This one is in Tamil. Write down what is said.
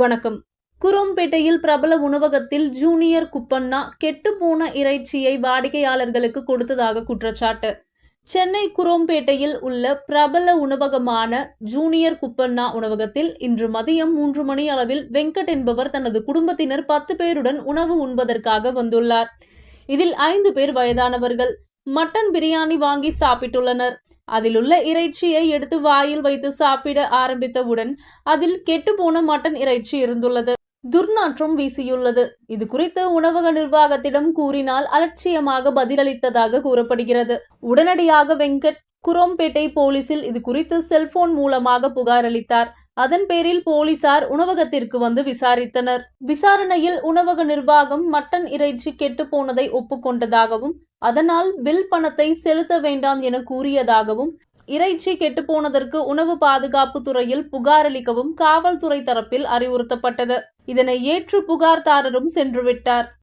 வணக்கம். குரோம்பேட்டையில் பிரபல உணவகத்தில் ஜூனியர் குப்பண்ணா கெட்டுப்போன இறைச்சியை வாடிக்கையாளர்களுக்கு கொடுத்ததாக குற்றச்சாட்டு. சென்னை குரோம்பேட்டையில் உள்ள பிரபல உணவகமான ஜூனியர் குப்பண்ணா உணவகத்தில் இன்று மதியம் மூன்று மணி அளவில் வெங்கட் என்பவர் தனது குடும்பத்தினர் பத்து பேருடன் உணவு உண்பதற்காக வந்துள்ளார். இதில் ஐந்து பேர் வயதானவர்கள். மட்டன் பிரியாணி வாங்கி சாப்பிட்டுள்ளனர். அதிலுள்ள இறைச்சியை எடுத்து வாயில் வைத்து சாப்பிட ஆரம்பித்தவுடன் அதில் கெட்டுப்போன மட்டன் இறைச்சி இருந்துள்ளது. துர்நாற்றம் வீசியுள்ளது. இது குறித்து உணவக நிர்வாகத்திடம் கூறினால் அலட்சியமாக பதிலளித்ததாக கூறப்படுகிறது. உடனடியாக வெங்கட் குரோம்பேட்டை போலீசில் இது குறித்து செல்போன் மூலமாக புகார் அளித்தார். அதன் பேரில் போலீசார் உணவகத்திற்கு வந்து விசாரித்தனர். விசாரணையில் உணவக நிர்வாகம் மட்டன் இறைச்சி கெட்டு போனதை ஒப்புக்கொண்டதாகவும் அதனால் பில் பணத்தை செலுத்த வேண்டாம் என கூறியதாகவும் இறைச்சி கெட்டுப்போனதற்கு உணவு பாதுகாப்பு துறையில் புகார் அளிக்கவும் காவல்துறை தரப்பில் அறிவுறுத்தப்பட்டது. இதனை ஏற்று புகார்தாரரும் சென்றுவிட்டார்.